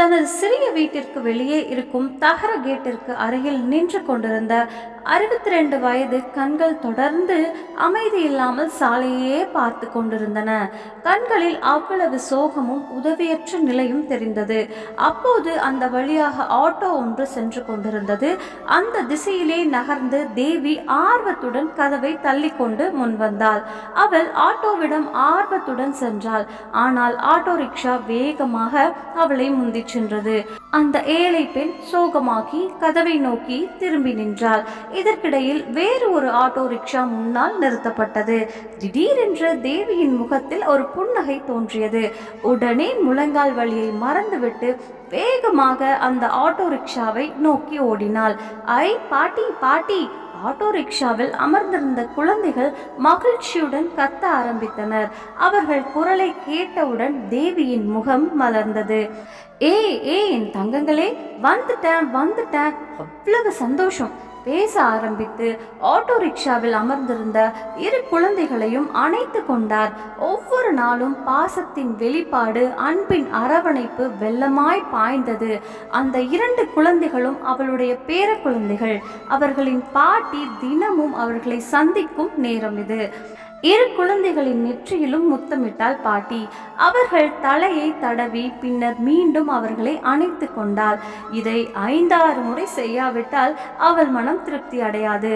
தனது சிறிய வீட்டிற்கு வெளியே இருக்கும் தகர கேட்டிற்கு அருகில் நின்று கொண்டிருந்த அறுபத்தி ரெண்டு வயது கண்கள் தொடர்ந்து அமைதி இல்லாமல் சாலையே பார்த்து கொண்டிருந்தன. கண்களில் அவ்வளவு சோகமும் உதவியற்ற நிலையும் தெரிந்தது. அப்போது அந்த வழியாக ஆட்டோ ஒன்று சென்று கொண்டிருந்தது. அந்த திசையிலே நகர்ந்து தேவி ஆர்வத்துடன் கதவை தள்ளிக்கொண்டு முன் வந்தாள். அவள் ஆட்டோவிடம் ஆர்வத்துடன் சென்றாள். ஆனால் ஆட்டோ ரிக்ஷா வேகமாக அவளை முந்திச் சென்றது. அந்த ஏழை பெண் சோகமாகி கதவை நோக்கி திரும்பி நின்றாள். இதற்கிடையில் வேறு ஒரு ஆட்டோ ரிக்ஷா முன்னால் நிறுத்தப்பட்டது. திடீரென்று தேவியின் முகத்தில் ஒரு புன்னகை தோன்றியது. உடனே முழங்கால் வழியை மறந்துவிட்டு வேகமாக அந்த ஆட்டோ ரிக்ஷாவை நோக்கி ஓடினாள். ஐ பாட்டி பாட்டி ஆட்டோ ரிக்ஷாவில் அமர்ந்திருந்த குழந்தைகள் மகிழ்ச்சியுடன் கத்த ஆரம்பித்தனர். அவர்கள் குரலை கேட்டவுடன் தேவியின் முகம் மலர்ந்தது. ஏ ஏ என் தங்கங்களே வந்துட்டேன் வந்துட்டேன். அவ்வளவு சந்தோஷம். பேச ஆரம்பித்து ஆட்டோ ரிக்ஷாவில் அமர்ந்திருந்த இரு குழந்தைகளையும் அணைத்து கொண்டார். ஒவ்வொரு நாளும் பாசத்தின் வெளிப்பாடு அன்பின் அரவணைப்பு வெள்ளமாய் பாய்ந்தது. அந்த இரண்டு குழந்தைகளும் அவளுடைய பேர குழந்தைகள். அவர்களின் பாட்டி தினமும் அவர்களை சந்திக்கும் நேரம் இது. இரு குழந்தைகளின் நெற்றியிலும் முத்தமிட்டாள் பாட்டி. அவர்கள் தலையை தடவி பின்னர் மீண்டும் அவர்களை அணைத்து கொண்டாள். இதை ஐந்தாறு முறை செய்யாவிட்டால் அவள் மனம் திருப்தி அடையாது.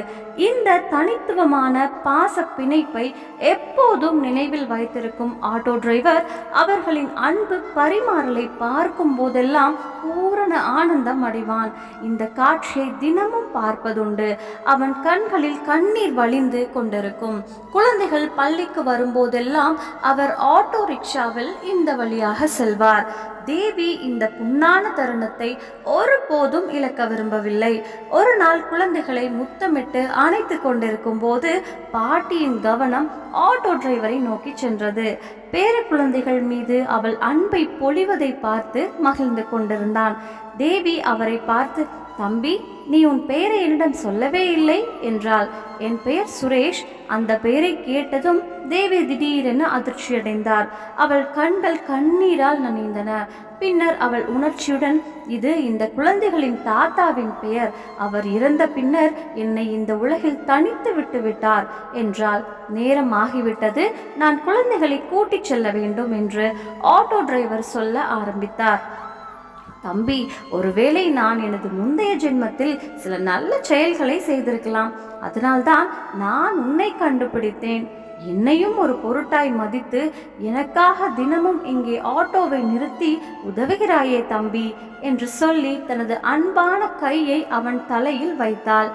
இந்த தனித்துவமான பாச பிணைப்பை எப்போதும் நினைவில் வைத்திருக்கும் ஆட்டோ டிரைவர் அவர்களின் அன்பு பரிமாறலை பார்க்கும் போதெல்லாம் பூரண ஆனந்தம் அடைவான். இந்த காட்சியை தினமும் பார்ப்பதுண்டு. அவன் கண்களில் கண்ணீர் வழிந்து கொண்டிருக்கும். குழந்தைகள் பள்ளிக்கு வரும்போதெல்லாம் அவர் ஆட்டோ ரிக்ஷாவில் இந்த வழியாக செல்வார். தேவி இந்த புண்ணான தருணத்தை ஒருபோதும் இழக்க விரும்பவில்லை. ஒரு நாள் குழந்தைகளை முத்தமிட்டு அணைத்து கொண்டிருக்கும் போது பாட்டியின் கவனம் ஆட்டோ டிரைவரை நோக்கி சென்றது. பேர குழந்தைகள் மீது அவள் அன்பை பொழிவதை பார்த்து மகிழ்ந்து கொண்டிருந்தான். தேவி அவரை பார்த்து தம்பி நீ உன் பெயரை என்னிடம் சொல்லவே இல்லை என்றாள். என் பெயர் சுரேஷ். அந்த பெயரை கேட்டதும் தேவி திடீரென அதிர்ச்சியடைந்தார். அவள் கண்கள் கண்ணீரால் நனைந்தன. பின்னர் அவள் உணர்ச்சியுடன் இது இந்த குழந்தைகளின் தாத்தாவின் பெயர். அவர் இறந்த பின்னர் என்னை இந்த உலகில் தனித்து விட்டு விட்டார் நேரம் ஆகிவிட்டது. நான் குழந்தைகளை கூட்டிச் செல்ல வேண்டும் என்று ஆட்டோ டிரைவர் சொல்ல ஆரம்பித்தார். தம்பி ஒருவேளை நான் எனது முந்தைய ஜென்மத்தில் சில நல்ல செயல்களை செய்திருக்கலாம். அதனால்தான் நான் உன்னை கண்டுபிடித்தேன். என்னையும் ஒரு பொருட்டாய் மதித்து எனக்காக தினமும் இங்கே ஆட்டோவை நிறுத்தி உதவுகிறாயே தம்பி என்று சொல்லி தனது அன்பான கையை அவன் தலையில் வைத்தாள்.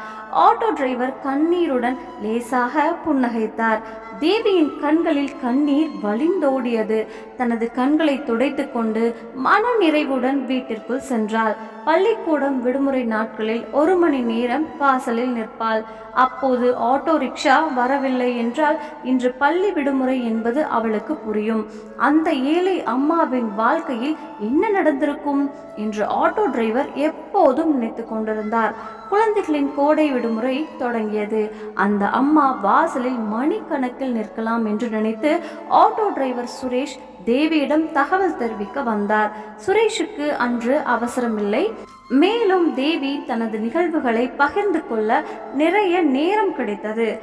ஆட்டோ டிரைவர் கண்ணீருடன் லேசாக புன்னகைத்தார். தேவியின் கண்களில் கண்ணீர் வழிந்தோடியது. தனது கண்களை துடைத்து கொண்டு மன நிறைவுடன் வீட்டிற்குள் சென்றாள். பள்ளிக்கூடம் விடுமுறை நாட்களில் ஒரு மணி நேரம் வாசலில் நிற்பாள். அப்போது ஆட்டோ ரிக்ஷா வரவில்லை என்றால் இன்று பள்ளி விடுமுறை என்பது அவளுக்கு புரியும். அந்த ஏழை அம்மாவின் வாழ்க்கையில் என்ன நடந்திருக்கும்? என்று ஆட்டோ டிரைவர் எப்போதும் நினைத்து கொண்டிருந்தார். குழந்தைகளின் கோடை விடுமுறை தொடங்கியது. அந்த அம்மா வாசலில் மணிக்கணக்கில் நிற்கலாம் என்று நினைத்து ஆட்டோ டிரைவர் சுரேஷ் தேவியிடம் தகவல் தெரிவிக்க வந்தார். சுரேஷுக்கு அன்று அவசரமில்லை. மேலும் தேவி தனது நிகழ்வுகளை பகிர்ந்து கொள்ள நிறைய நேரம் கிடைத்தது.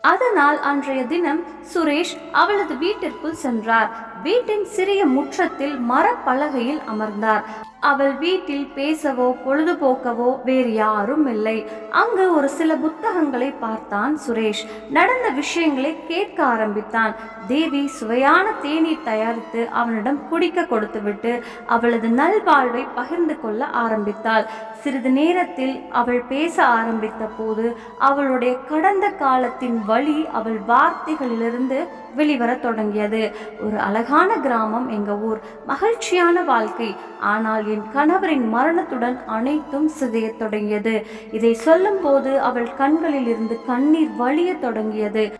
அதனால் அன்றைய தினம் சுரேஷ் அவளது வீட்டிற்குள் சென்றார். வீட்டின் சிறிய முற்றத்தில் மரப்பலகையில் அமர்ந்தார். அவள் வீட்டில் பேசவோ பொழுதுபோக்கவோ வேறு யாரும் இல்லை. அங்கு ஒரு சில புத்தகங்களை பார்த்தான் சுரேஷ். நடந்த விஷயங்களை கேட்க ஆரம்பித்தான். தேவி சுவையான தேநீர் தயாரித்து அவனிடம் குடிக்க கொடுத்துவிட்டு அவளது நல்வாழ்வை பகிர்ந்து கொள்ள ஆரம்பித்தாள். சிறிது நேரத்தில் அவள் பேச ஆரம்பித்த போது அவளுடைய கடந்த காலத்தின் வழி அவள் வார்த்தைகளிலிருந்து வெளிவரத் தொடங்கியது. ஒரு அழகான கிராமம் எங்க ஊர். மகிழ்ச்சியான வாழ்க்கை. ஆனால் என் கணவரின் மரணத்துடன் அனைத்தும் சிதையத் தொடங்கியது. இதை சொல்லும் போது அவள் கண்களில் இருந்து கண்ணீர் வழியத் தொடங்கியது.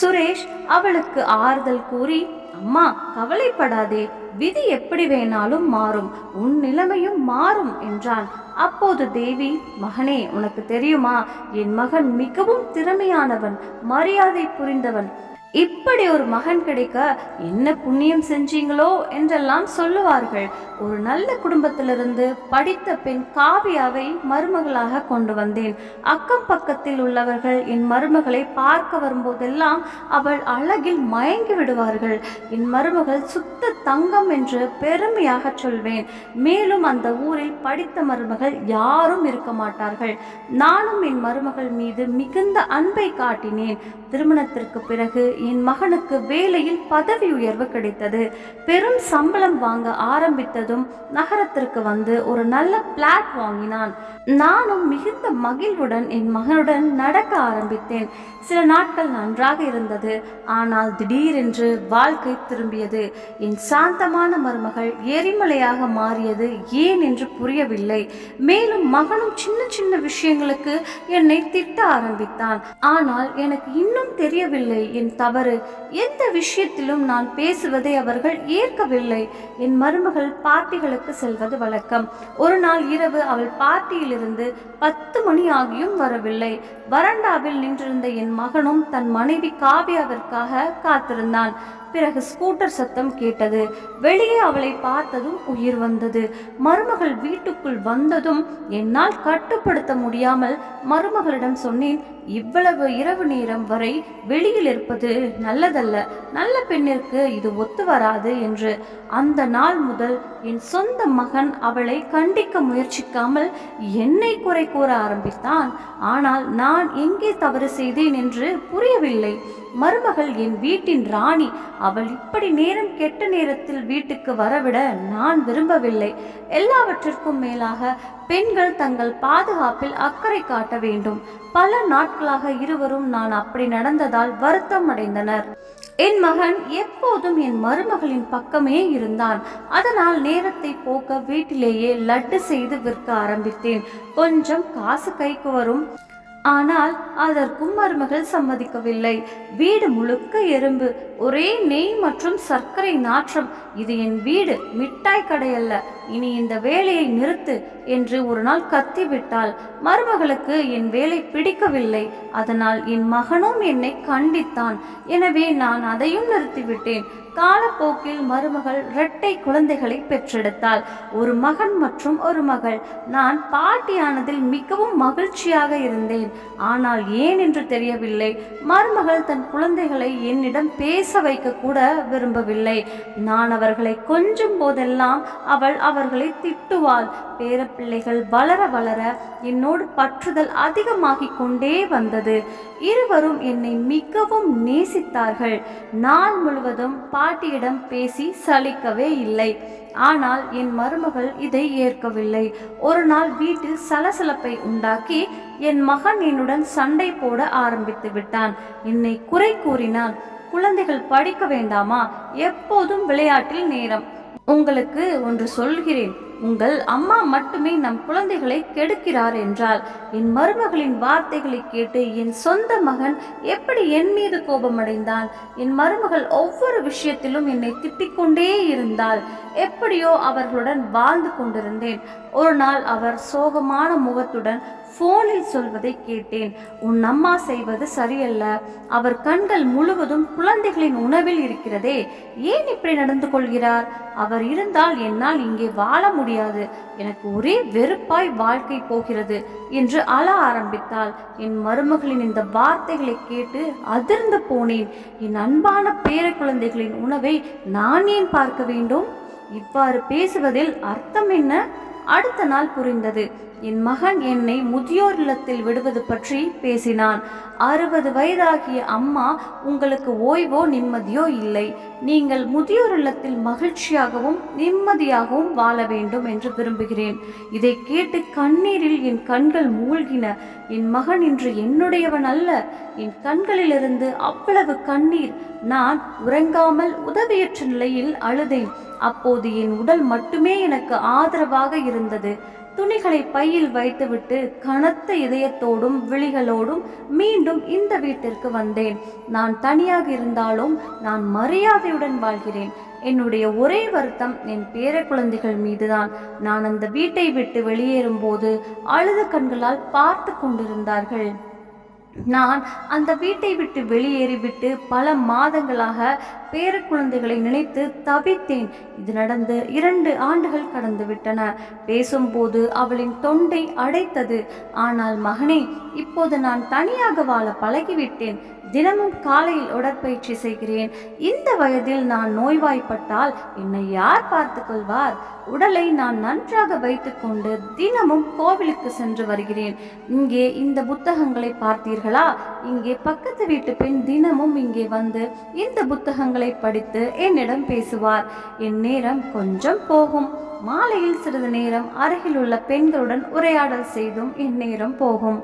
சுரேஷ் அவளுக்கு ஆறுதல் கூறி அம்மா கவலைப்படாதே. விதி எப்படி வேணாலும் மாறும். உன் நிலைமையும் மாறும் என்றான். அப்போது தேவி மகனே உனக்கு தெரியுமா? என் மகன் மிகவும் திறமையானவன் மரியாதை புரிந்தவன். இப்படி ஒரு மகன் கிடைக்க என்ன புண்ணியம் செஞ்சீங்களோ என்றெல்லாம் சொல்லுவார்கள். ஒரு நல்ல குடும்பத்திலிருந்து படித்த பெண் காவியாவை மருமகளாக கொண்டு வந்தேன். அக்கம் பக்கத்தில் உள்ளவர்கள் என் மருமகளை பார்க்க வரும்போதெல்லாம் அவள் அழகில் மயங்கி விடுவார்கள். என் மருமகள் சுத்த தங்கம் என்று பெருமையாக சொல்வேன். மேலும் அந்த ஊரில் படித்த மருமகள் யாரும் இருக்க மாட்டார்கள். நானும் என் மருமகள் மீது மிகுந்த அன்பை காட்டினேன். திருமணத்திற்கு பிறகு என் மகனுக்கு வேலையில் பதவி உயர்வு கிடைத்தது. பெரும் சம்பளம் வாங்க ஆரம்பித்ததும் நகரத்திற்கு வந்து ஒரு நல்ல பிளாட் வாங்கினான். நானும் மிகுந்த மகிழ்வுடன் என் மகனுடன் நடக்க ஆரம்பித்தேன். சில நாட்கள் நன்றாக இருந்தது. ஆனால் திடீரென்று வாழ்க்கை திரும்பியது. என் சாந்தமான மருமகள் எரிமலையாக மாறியது ஏன் என்று புரியவில்லை. மேலும் மகனும் சின்ன சின்ன விஷயங்களுக்கு என்னை திட்ட ஆரம்பித்தான். ஆனால் எனக்கு இன்னும் தெரியவில்லை. என் தவறு எந்த விஷயத்திலும் நான் பேசுவதை அவர்கள் ஏற்கவில்லை. என் மருமகள் பார்ட்டிகளுக்கு செல்வது வழக்கம். ஒரு நாள் இரவு அவள் பார்ட்டியிலிருந்து பத்து மணி ஆகியும் வரவில்லை. வறண்டாவில் நின்றிருந்த என் மகனும் தன் மனைவி காவியாவிற்காக காத்திருந்தான். பிறகு ஸ்கூட்டர் சத்தம் கேட்டது. வெளியே அவளை பார்த்ததும் உயிர் வந்தது. மருமகள் வீட்டுக்குள் வந்ததும் என்னால் கட்டுப்படுத்த முடியாமல் மருமகளிடம் சொன்னேன் இவ்வளவு இரவு நேரம் வரை வெளியில் இருப்பது நல்லதல்ல. நல்ல பெண்ணிற்கு இது ஒத்து வராது என்று. அந்த நாள் முதல் என் சொந்த மகன் அவளை கண்டிக்க முயற்சிக்காமல் என்னை குறை கூற ஆரம்பித்தான். ஆனால் நான் எங்கே தவறு செய்தேன் என்று புரியவில்லை. மருமகள் என் வீட்டின் ராணி. அவள் இப்படி நேரம் கெட்ட நேரத்தில் வீட்டுக்கு வரவிட நான் விரும்பவில்லை. எல்லாவற்றிற்கும் மேலாக பெண்கள் தங்கள் பாதுகாப்பில் அக்கறை காட்ட வேண்டும். பல நாட்களாக இருவரும் நான் அப்படி நடந்ததால் வருத்தம் அடைந்தனர். என் மகன் எப்போதும் என் மருமகளின் பக்கமே இருந்தான். அதனால் நேரத்தை போக்க வீட்டிலேயே லட்டு செய்து விற்க ஆரம்பித்தேன். கொஞ்சம் காசு கைக்கு வரும் ஆனால் அதற்கும் மருமகள் சம்மதிக்கவில்லை. வீடு முழுக்க எறும்பு. ஒரே நெய் மற்றும் சர்க்கரை நாற்றம். இது என் வீடு. மிட்டாய் கடையல்ல இனி இந்த வேலையை நிறுத்து என்று ஒரு நாள் கத்திவிட்டாள். மருமகளுக்கு என் வேலை பிடிக்கவில்லை. அதனால் என் மகனும் என்னை கண்டித்தான். எனவே நான் அதையும் நிறுத்திவிட்டேன். காலப்போக்கில் மருமகள் இரட்டை குழந்தைகளை பெற்றெடுத்தாள். ஒரு மகன் மற்றும் ஒரு மகள். நான் பாட்டியானதில் மிகவும் மகிழ்ச்சியாக இருந்தேன். ஆனால் ஏன் என்று தெரியவில்லை. மருமகள் தன் குழந்தைகளை என்னிடம் பேச வைக்க கூட விரும்பவில்லை. நான் அவர்களை கொஞ்சும் போதெல்லாம் அவள் அவர்களை திட்டுவாள். பேரப்பிள்ளைகள் வளர வளர என்னோடு பற்றுதல் அதிகமாகிக் கொண்டே வந்தது. இருவரும் என்னை மிகவும் நேசித்தார்கள். நாள் முழுவதும் பாட்டியிடம் பேசி சலிக்கவே இல்லை. ஆனால் என் மருமகள் இதை ஏற்கவில்லை. ஒரு நாள் வீட்டில் சலசலப்பை உண்டாக்கி என் மகன் என்னுடன் சண்டை போட ஆரம்பித்து விட்டான். என்னை குறை கூறினான். குழந்தைகள் படிக்க வேண்டாமா? எப்போதும் விளையாட்டில் நேரம். உங்களுக்கு ஒன்று சொல்கிறேன். உங்கள் அம்மா மட்டுமே நம் குழந்தைகளை கெடுக்கிறார் என்றால் என் மருமகளின் வார்த்தைகளை கேட்டு என் சொந்த மகன் எப்படி என் மீது கோபமடைந்தான்? என் மருமகள் ஒவ்வொரு விஷயத்திலும் என்னை திட்டிக்கொண்டே இருந்தால் எப்படியோ அவர்களுடன் வாழ்ந்து கொண்டிருந்தேன். ஒரு நாள் அவர் சோகமான முகத்துடன் போனில் சொல்வதை கேட்டேன். உன் அம்மா செய்வது சரியல்ல. அவர் கண்கள் முழுவதும் குழந்தைகளின் உணவில் இருக்கிறதே. ஏன் இப்படி நடந்து கொள்கிறார்? அவர் இருந்தால் என்னால் இங்கே வாழ முடியும் முடியாது. எனக்கு ஒரே வெறுப்பாய் வாழ்க்கை போகிறது என்று அழ ஆரம்பித்தாள். என் மருமகளின் இந்த வார்த்தைகளை கேட்டு அதிர்ந்து போனேன். என் அன்பான பேர குழந்தைகளின் உணவை நான் ஏன் பார்க்க வேண்டும்? இவ்வாறு பேசுவதில் அர்த்தம் என்ன? அடுத்த நாள் புரிந்தது. என் மகன் என்னை முதியோர் இல்லத்தில் விடுவது பற்றி பேசினான். அறுபது வயதாகிய அம்மா உங்களுக்கு ஓய்வோ நிம்மதியோ இல்லை. நீங்கள் முதியோர் இல்லத்தில் மகிழ்ச்சியாகவும் நிம்மதியாகவும் வாழ வேண்டும் என்று விரும்புகிறேன். இதை கேட்டு கண்ணீரில் என் கண்கள் மூழ்கின. என் மகன் இன்று என்னுடையவன் அல்ல. என் கண்களிலிருந்து அவ்வளவு கண்ணீர். நான் உறங்காமல் உதவியற்ற நிலையில் அழுதேன். அப்போது என் உடல் மட்டுமே எனக்கு ஆதரவாக இருந்தது. துணிகளை பையில் வைத்துவிட்டு கனத்த இதயத்தோடும் விழிகளோடும் மீண்டும் இந்த வீட்டிற்கு வந்தேன். நான் தனியாக இருந்தாலும் நான் மரியாதையுடன் வாழ்கிறேன். என்னுடைய ஒரே வருத்தம் என் பேர குழந்தைகள் மீதுதான். நான் அந்த வீட்டை விட்டு வெளியேறும்போது அழுத கண்களால் பார்த்து கொண்டிருந்தார்கள். நான் அந்த வீட்டை விட்டு வெளியேறிவிட்டு பல மாதங்களாக பேர குழந்தைகளை நினைத்து தவித்தேன். இது நடந்து இரண்டு ஆண்டுகள் கடந்து விட்டன. பேசும்போது அவளின் தொண்டை அடைத்தது. ஆனால் மகனே இப்போது நான் தனியாக வாழ பழகிவிட்டேன். தினமும் காலையில் உடற்பயிற்சி செய்கிறேன். இந்த வயதில் நான் நோய்வாய்ப்பட்டால் என்னை யார் பார்த்துக்கொள்வார் உடலை நான் நன்றாக வைத்துக்கொண்டு தினமும் கோவிலுக்கு சென்று வருகிறேன். இங்கே இந்த புத்தகங்களை பார்த்தீர்களா? இங்கே பக்கத்து வீட்டு பெண் தினமும் இங்கே வந்து இந்த புத்தகங்களை படித்து என்னிடம் பேசுவார். என் நேரம் கொஞ்சம் போகும். மாலையில் சிறிது நேரம் அருகில் உள்ள பெண்களுடன் உரையாடல் செய்தும் இந்நேரம் போகும்.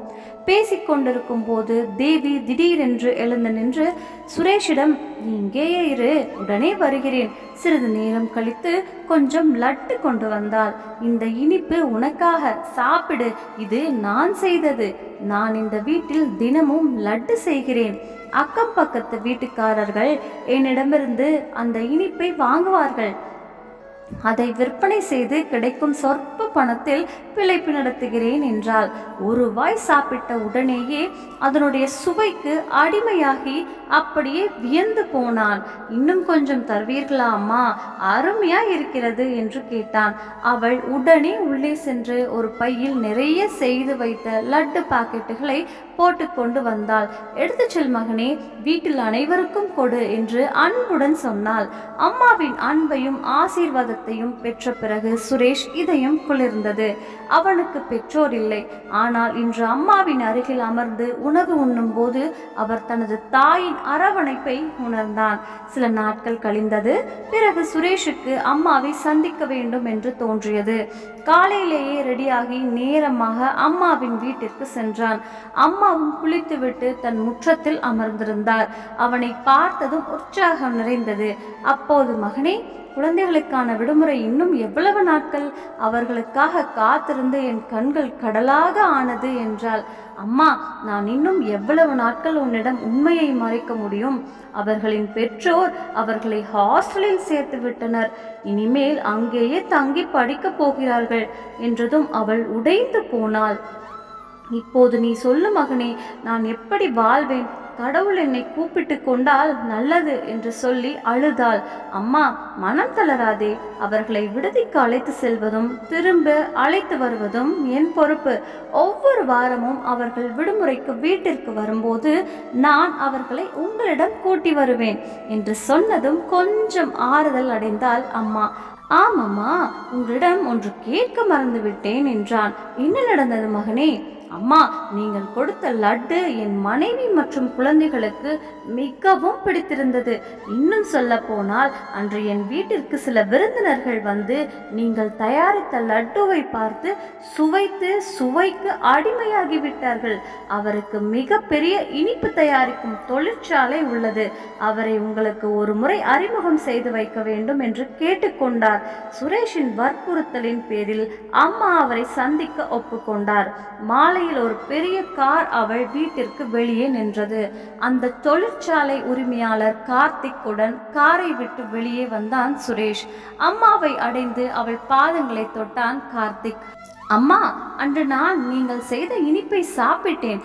பேசிக்கொண்டிருக்கும் போது தேவி திடீரென்று எழுந்து நின்று சுரேஷிடம் இங்கேயே இரு உடனே வருகிறேன். சிறிது நேரம் கழித்து கொஞ்சம் லட்டு கொண்டு வந்தாள். இந்த இனிப்பு உனக்காக சாப்பிடு. இது நான் செய்தது. நான் இந்த வீட்டில் தினமும் லட்டு செய்கிறேன். அக்கம் பக்கத்து வீட்டுக்காரர்கள் என்னிடமிருந்து அந்த இனிப்பை வாங்குவார்கள். அதை விற்பனை செய்து கிடைக்கும் சொற்ப பணத்தில் பிழைப்பு நடத்துகிறேன் என்றால் ஒரு வாய் சாப்பிட்ட உடனேயே அதனுடைய சுவைக்கு அடிமையாகி அப்படியே வியந்து போனான். இன்னும் கொஞ்சம் தருவீர்களா அம்மா? அருமையா இருக்கிறது என்று கேட்டான். அவள் உடனே உள்ளே சென்று ஒரு பையில் நிறைய செய்து வைத்த லட்டு பாக்கெட்டுகளை போட்டுக்கொண்டு வந்தாள். எடுத்து செல் மகனே வீட்டில் அனைவருக்கும் கொடு என்று அன்புடன் சொன்னாள். அம்மாவின் அன்பையும் ஆசீர்வாதத்தையும் பெற்ற பிறகு சுரேஷ் இதையும் இதயம் இருந்தது. அவனுக்கு பெற்றோர் இல்லை. ஆனால் இன்று அம்மாவின் அருகில் அமர்ந்து உணவு உண்ணும்போது அவர் தனது தாயின் அரவணைப்பை உணர்ந்தான். சில நாட்கள் கழிந்தது பிறகு சுரேஷுக்கு அம்மாவை சந்திக்க வேண்டும் என்று தோன்றியது. காலையிலேயே ரெடியாகி நேரமாக அம்மாவின் வீட்டிற்கு சென்றான். அம்மாவும் குளித்துவிட்டு தன் முற்றத்தில் அமர்ந்திருந்தார். அவனை பார்த்ததும் உற்சாகம் நிறைந்தது. அப்போது மகனே குழந்தைகளுக்கான விடுமுறை இன்னும் எவ்வளவு நாட்கள்? அவர்களுக்காக காத்திருந்து என் கண்கள் கடலாக ஆனது என்றாள். அம்மா நான் இன்னும் எவ்வளவு நாட்கள் உன்னிடம் உண்மையை மறைக்க முடியும்? அவர்களின் பெற்றோர் அவர்களை ஹாஸ்டலில் சேர்த்து விட்டனர். இனிமேல் அங்கேயே தங்கி படிக்கப் போகிறார்கள் என்றதும் அவள் உடைந்து போனாள். இப்போது நீ சொல்லு மகனே நான் எப்படி வாழ்வேன்? கடவுள் என்னை கூப்பிட்டு கொண்டால் நல்லது என்று சொல்லி அழுதாள். அம்மா மனம் தளராதே. அவர்களை விடுதிக்கு அழைத்து செல்வதும் திரும்ப அழைத்து வருவதும் என் பொறுப்பு. ஒவ்வொரு வாரமும் அவர்கள் விடுமுறைக்கு வீட்டிற்கு வரும்போது நான் அவர்களை உங்களிடம் கூட்டி வருவேன் என்று சொன்னதும் கொஞ்சம் ஆறுதல் அடைந்தாள் அம்மா. ஆமாம்மா உங்களிடம் ஒன்று கேட்க மறந்து விட்டேன் என்றான். என்ன நடந்தது மகனே? அம்மா நீங்கள் கொடுத்த லட்டு என் மனைவி மற்றும் குழந்தைகளுக்கு மிகவும் பிடித்திருந்தது. இன்னும் சொல்ல போனால் அன்று என் வீட்டிற்கு சில விருந்தினர்கள் வந்து நீங்கள் தயாரித்த லட்டுவை பார்த்து சுவைத்து சுவைக்கு அடிமையாகிவிட்டார்கள். அவருக்கு மிகப்பெரிய இனிப்பு தயாரிக்கும் தொழிற்சாலை உள்ளது. அவரை உங்களுக்கு ஒரு முறை அறிமுகம் செய்து வைக்க வேண்டும் என்று கேட்டுக்கொண்டார். சுரேஷின் வற்புறுத்தலின் பேரில் அம்மா அவரை சந்திக்க ஒப்புக்கொண்டார். சாலையில் ஒரு பெரிய கார் அவள் வீட்டிற்கு வெளியே நின்றது. அந்த தொழிற்சாலை உரிமையாளர் கார்த்திக்குடன் காரை விட்டு வெளியே வந்தான் சுரேஷ். அம்மாவை அடைந்து அவள் பாதங்களை தொட்டான் கார்த்திக். அம்மா அன்று நான் நீங்கள் செய்த இனிப்பை சாப்பிட்டேன்.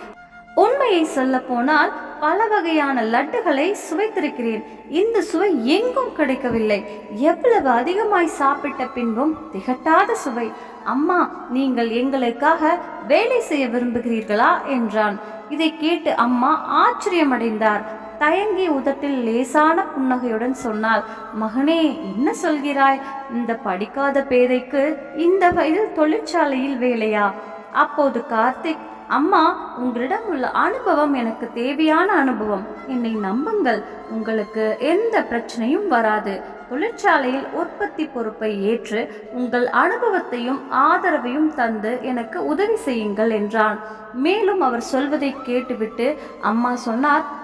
உண்மையை சொல்ல போனால் பல வகையான லட்டுகளை சுவைத்திருக்கிறேன் இந்த சுவை எங்கும் கிடைக்கவில்லை. எவ்வளவு அதிகமாய் சாப்பிட்ட பின்பும் திகட்டாத சுவை. அம்மா நீங்கள் எங்களுக்காக வேலை செய்ய விரும்புகிறீர்களா? என்றான். இதை கேட்டு அம்மா ஆச்சரியமடைந்தார். தயங்கி உதட்டில் லேசான புன்னகையுடன் சொன்னாள் மகனே என்ன சொல்கிறாய்? இந்த படிக்காத பேதைக்கு இந்த வயதில் தொழிற்சாலையில் வேலையா? அப்போது கார்த்திக் அம்மா உங்களிடம் உள்ள அனுபவம் எனக்கு தேவையான அனுபவம். என்னை நம்புங்கள். உங்களுக்கு எந்த பிரச்சனையும் வராது. தொழிற்சாலையில் உற்பத்தி பொறுப்பை ஏற்று உங்கள் அனுபவத்தையும் ஆதரவையும் தந்து எனக்கு உதவி செய்யுங்கள் என்றான். மேலும் அவர் சொல்வதை கேட்டுவிட்டு அம்மா சொன்னார்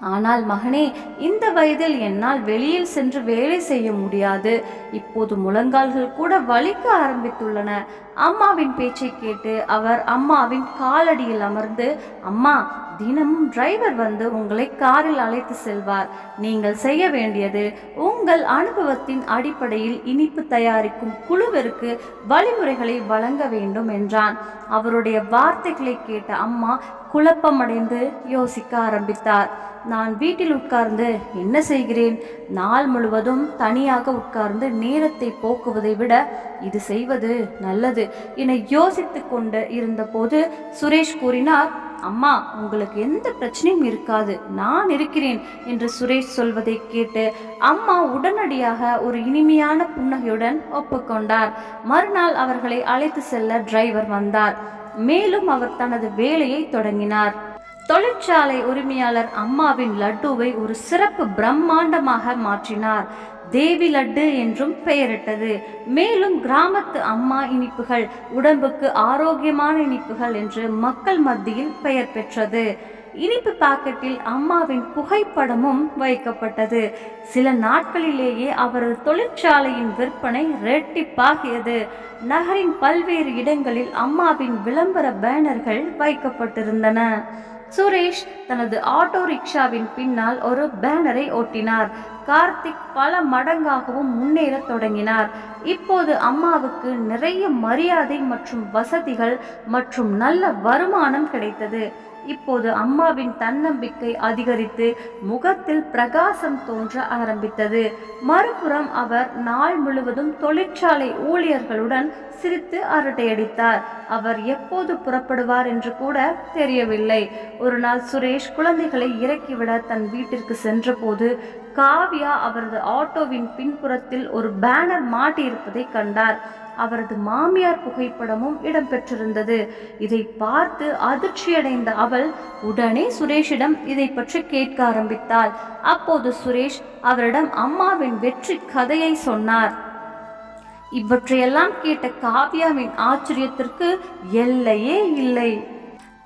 ஆனால் மகனே இந்த வயதில் என்னால் வெளியில் சென்று வேலை செய்ய முடியாது. இப்போது முழங்கால்கள் கூட வலிக்க ஆரம்பித்துள்ளன. அம்மாவின் பேச்சை கேட்டு அவர் அம்மாவின் காலடியில் அமர்ந்து அம்மா தினமும் டிரைவர் வந்து உங்களை காரில் அழைத்து செல்வார். நீங்கள் செய்ய வேண்டியது உங்கள் அனுபவத்தின் அடிப்படையில் இனிப்பு தயாரிக்கும் குழுவிற்கு வழிமுறைகளை வழங்க வேண்டும் என்றான். அவருடைய வார்த்தைகளை கேட்ட அம்மா குழப்பமடைந்து யோசிக்க ஆரம்பித்தார். நான் வீட்டில் உட்கார்ந்து என்ன செய்கிறேன்? நாள் முழுவதும் தனியாக உட்கார்ந்து நேரத்தை போக்குவதை விட இது செய்வது நல்லது என யோசித்து கொண்டு இருந்தபோது சுரேஷ் கூறினார் அம்மா உங்களுக்கு எந்த பிரச்சனையும் இருக்காது. நான் இருக்கிறேன் என்று சுரேஷ் சொல்வதை கேட்டு அம்மா உடனடியாக ஒரு இனிமையான புன்னகையுடன் ஒப்புக்கொண்டார். மறுநாள் அவர்களை அழைத்து செல்ல டிரைவர் வந்தார். மேலும் அவர் தனது வேலையை தொடங்கினார். தொழிற்சாலை உரிமையாளர் அம்மாவின் லட்டுவை ஒரு சிறப்பு பிரம்மாண்டமாக மாற்றினார். தேவி லட்டு என்றும் பெயரிட்டது. மேலும் கிராமத்து அம்மா இனிப்புகள் உடம்புக்கு ஆரோக்கியமான இனிப்புகள் என்று மக்கள் மத்தியில் பெயர் பெற்றது. இனிப்பு பாக்கெட்டில் அம்மாவின் புகைப்படமும் வைக்கப்பட்டது. சில நாட்களிலேயே அவரது தொழிற்சாலையின் விற்பனை ரெட்டிப்பாகியது நகரின் பல்வேறு இடங்களில் அம்மாவின் விளம்பர பேனர்கள் வைக்கப்பட்டிருந்தன. சுரேஷ் தனது ஆட்டோ ரிக்ஷாவின் பின்னால் ஒரு பேனரை ஒட்டினார் கார்த்திக் பல மடங்காகவும் முன்னேறத் தொடங்கினார். இப்போது அம்மாவுக்கு நிறைய மரியாதை மற்றும் வசதிகள் மற்றும் நல்ல வருமானம் கிடைத்தது. இப்போது அம்மாவின் தன்னம்பிக்கை அதிகரித்து முகத்தில் பிரகாசம் தோன்ற ஆரம்பித்தது. மறுபுறம் அவர் நாள் முழுவதும் தொழிற்சாலை ஊழியர்களுடன் சிரித்து அரட்டையடித்தார். அவர் எப்போது புறப்படுவார் என்று கூட தெரியவில்லை. ஒரு நாள் சுரேஷ் குழந்தைகளை இறக்கிவிட தன் வீட்டிற்கு சென்றபோது காவ்யா அவரது ஆட்டோவின் பின்புறத்தில் ஒரு பேனர் மாட்டியிருப்பதை கண்டார். அவரது மாமியார் புகைப்படமும் இடம்பெற்றிருந்தது. இதை பார்த்து அதிர்ச்சியடைந்த அவள் உடனே சுரேஷிடம் இதை பற்றி கேட்க ஆரம்பித்தாள். அப்போது சுரேஷ் அவரிடம் அம்மாவின் வெற்றி கதையை சொன்னார். இவற்றையெல்லாம் கேட்ட காவ்யாவின் ஆச்சரியத்திற்கு எல்லையே இல்லை.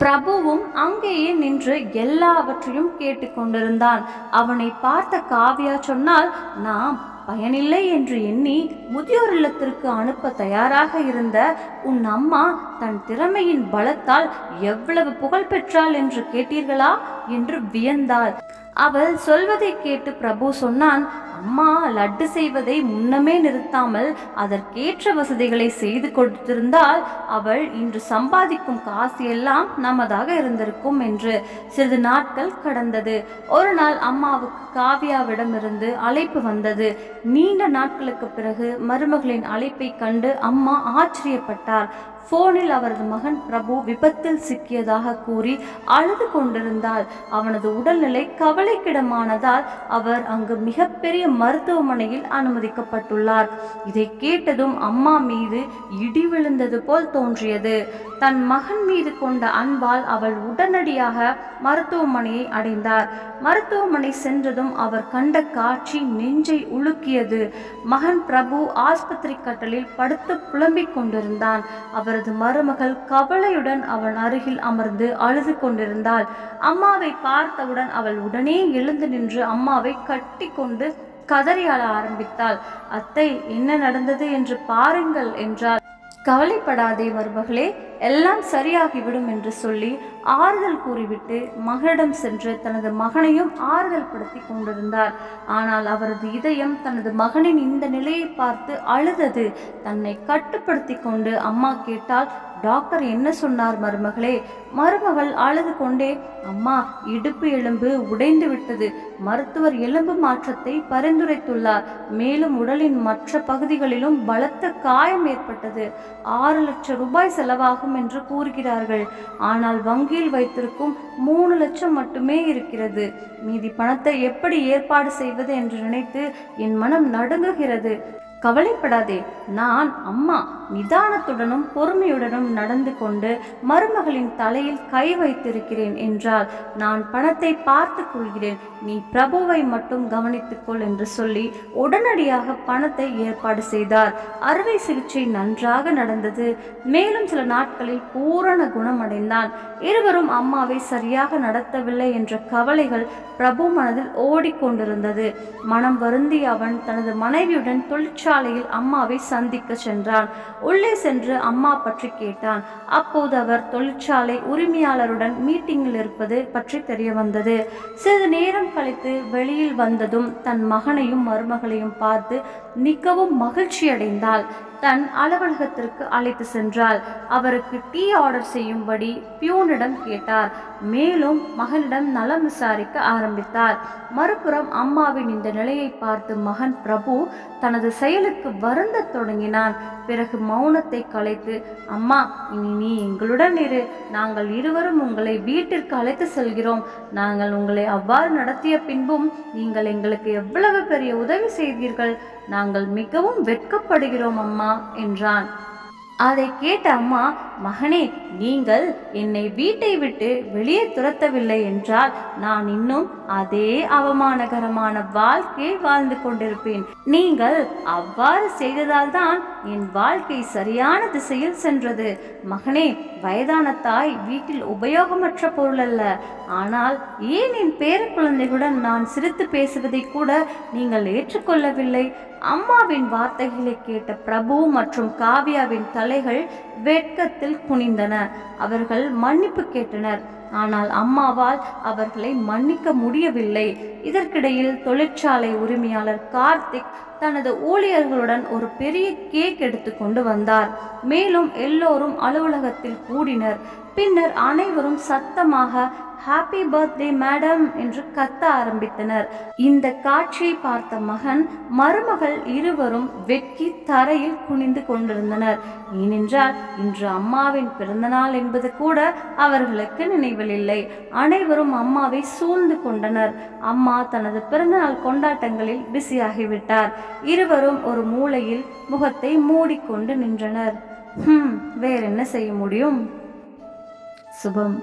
பிரபுவும் அங்கேயே நின்று எல்லாவற்றையும் கேட்டுக்கொண்டிருந்தான். அவனை பார்த்த காவியா சொன்னால் நாம் பயனில்லை என்று எண்ணி முதியோர் இல்லத்திற்கு அனுப்ப தயாராக இருந்த உன் அம்மா தன் திறமையின் பலத்தால் எவ்வளவு புகழ் பெற்றாள் என்று கேட்டீர்களா? என்று வியந்தாள். அவள் சொல்வதை கேட்டு பிரபு சொன்னான் அம்மா லட்டு செய்வதை முன்னமே நிறுத்தாமல் அதற்கேற்ற வசதிகளை செய்து கொடுத்திருந்தால் அவள் இன்று சம்பாதிக்கும் காசு எல்லாம் நமதாக இருந்திருக்கும் என்று சிறிது நாட்கள் கடந்தது. ஒரு நாள் அம்மாவுக்கு காவியாவிடமிருந்து அழைப்பு வந்தது. நீண்ட நாட்களுக்கு பிறகு மருமகளின் அழைப்பை கண்டு அம்மா ஆச்சரியப்பட்டார். போனில் அவரது மகன் பிரபு விபத்தில் சிக்கியதாக கூறி அழுது கொண்டிருந்தாள். அவனது உடல்நிலை கவலைக்கிடமானதால் அவர் அங்கு மிகப்பெரிய மருத்துவமனையில் அனுமதிக்கப்பட்டுள்ளார். இதை கேட்டதும் அம்மா மீது இடி விழுந்தது போல் தோன்றியது. தன் மகன் மீது கொண்ட அன்பால் அவள் உடனடியாக மருத்துவமனையை அடைந்தார். மருத்துவமனை சென்றதும் அவர் கண்ட காட்சி நெஞ்சை உலுக்கியது. மகன் பிரபு ஆஸ்பத்திரி கட்டலில் படுத்து புலம்பிக் கொண்டிருந்தான். அவரது மருமகள் கவலையுடன் அவன் அருகில் அமர்ந்து அழுது கொண்டிருந்தாள். அம்மாவை பார்த்தவுடன் அவள் உடனே எழுந்து நின்று அம்மாவை கட்டி கொண்டு கதறி அழ ஆரம்பித்தாள். அத்தை என்ன நடந்தது என்று பாருங்கள் என்றால் கவலைப்படாதே மருமகளே எல்லாம் சரியாகிவிடும் என்று சொல்லி ஆறுதல் கூறிவிட்டு மகனிடம் சென்று தனது மகனையும் ஆறுதல் படுத்தி கொண்டிருந்தார். ஆனால் அவரது இதயம் தனது மகனின் இந்த நிலையை பார்த்து அழுதது. தன்னை கட்டுப்படுத்தி கொண்டு அம்மா கேட்டால் டாக்டர் என்ன சொன்னார் மருமகளே? மருமகள் அழுது கொண்டே அம்மா இடுப்பு எலும்பு உடைந்து விட்டது. மருத்துவர் எலும்பு மாற்றத்தை பரிந்துரைத்துள்ளார். மேலும் உடலின் மற்ற பகுதிகளிலும் பலத்த காயம் ஏற்பட்டது. ஆறு லட்சம் ரூபாய் செலவாகும் என்று கூறுகிறார்கள். ஆனால் வங்கியில் வைத்திருக்கும் மூணு லட்சம் மட்டுமே இருக்கிறது. மீதி பணத்தை எப்படி ஏற்பாடு செய்வது என்று நினைத்து என் மனம் நடுங்குகிறது. கவலைப்படாதே. நான் அம்மா நிதானத்துடனும் பொறுமையுடனும் நடந்து கொண்டு மருமகளின் தலையில் கை வைத்திருக்கிறேன் என்றால் நான் பணத்தை பார்த்து கொள்கிறேன். நீ பிரபுவை மட்டும் கவனித்துக்கொள் என்று சொல்லி உடனடியாக பணத்தை ஏற்பாடு செய்தார். அறுவை சிகிச்சை நன்றாக நடந்தது. மேலும் சில நாட்களில் பூரண குணமடைந்தான். இருவரும் அம்மாவை சரியாக நடத்தவில்லை என்ற கவலைகள் பிரபு மனதில் ஓடிக்கொண்டிருந்தது. மனம் வருந்தி அவன் தனது மனைவியுடன் தொழிற்சாலை தொழிற்சாலையில் அம்மாவை சந்திக்க சென்றான். உள்ளே சென்று அம்மா பற்றி கேட்டான். அப்போது அவர் தொழிற்சாலை உரிமையாளருடன் மீட்டிங்கில் இருப்பது பற்றி தெரிய வந்தது சிறிது நேரம் கழித்து வெளியில் வந்ததும் தன் மகனையும் மருமகளையும் பார்த்து மிகவும் மகிழ்ச்சி அடைந்தாள் தன் அலுவலகத்திற்கு அழைத்து சென்றாள். அவருக்கு டீ ஆர்டர் செய்யும்படி பியூனிடம் கேட்டார். மேலும் மகனிடம் நலம் விசாரிக்க ஆரம்பித்தார். மறுபுறம் அம்மாவின் இந்த நிலையை பார்த்து மகன் பிரபு தனது செயலுக்கு வருந்தத் தொடங்கினான். பிறகு மௌனத்தை கலைத்து அம்மா இனி நீ எங்களுடன் இரு. நாங்கள் இருவரும் உங்களை வீட்டிற்கு அழைத்து செல்கிறோம். நாங்கள் உங்களை அவ்வாறு நடத்திய பின்பும் நீங்கள் எங்களுக்கு எவ்வளவு பெரிய உதவி செய்தீர்கள். நாங்கள் மிகவும் வெட்கப்படுகிறோம் அம்மா என்றான். அதை கேட்ட அம்மா மகனே நீங்கள் என்னை வீட்டை விட்டு வெளியே துரத்தவில்லை என்றால் நான் இன்னும் அதே அவமானகரமான வாழ்க்கையை வாழ்ந்து கொண்டிருப்பேன். நீங்கள் அவ்வாறு செய்ததால் தான் என் வாழ்க்கை சரியான திசையில் சென்றது. மகனே வயதான தாய் வீட்டில் உபயோகமற்ற பொருள் அல்ல ஆனால் ஏன் என் பேர குழந்தைகளுடன் நான் சிரித்து பேசுவதை கூட நீங்கள் ஏற்றுக்கொள்ளவில்லை? அம்மாவின் வார்த்தைகளை கேட்ட பிரபு மற்றும் காவ்யாவின் தலைகள் வெட்கத்தில் குனிந்தன. அவர்கள் மன்னிப்பு கேட்டனர். ஆனால் அம்மாவால் அவர்களை மன்னிக்க முடியவில்லை. இதற்கிடையில் தொழிற்சாலை உரிமையாளர் கார்த்திக் தனது ஊழியர்களுடன் ஒரு பெரிய கேக் எடுத்துக்கொண்டு வந்தார். மேலும் எல்லோரும் அலுவலகத்தில் கூடினர். பின்னர் அனைவரும் சத்தமாக ஹாப்பி பர்த்டே மேடம் என்று கத்த ஆரம்பித்தனர். இந்த காட்சியை பார்த்த மகன் மருமகள் இருவரும் வெட்கி தரையில் குனிந்து கொண்டிருந்தனர். ஏனென்றால் இன்று அம்மாவின் பிறந்தநாள் என்பது கூட அவர்களுக்கு நினைவில் இல்லை அனைவரும் அம்மாவை சூழ்ந்து கொண்டனர். அம்மா தனது பிறந்தநாள் கொண்டாட்டங்களில் பிஸியாகிவிட்டார். இருவரும் ஒரு மூலையில் முகத்தை மூடிக்கொண்டு நின்றனர். ஹம் வேற என்ன செய்ய முடியும்? சுபம்.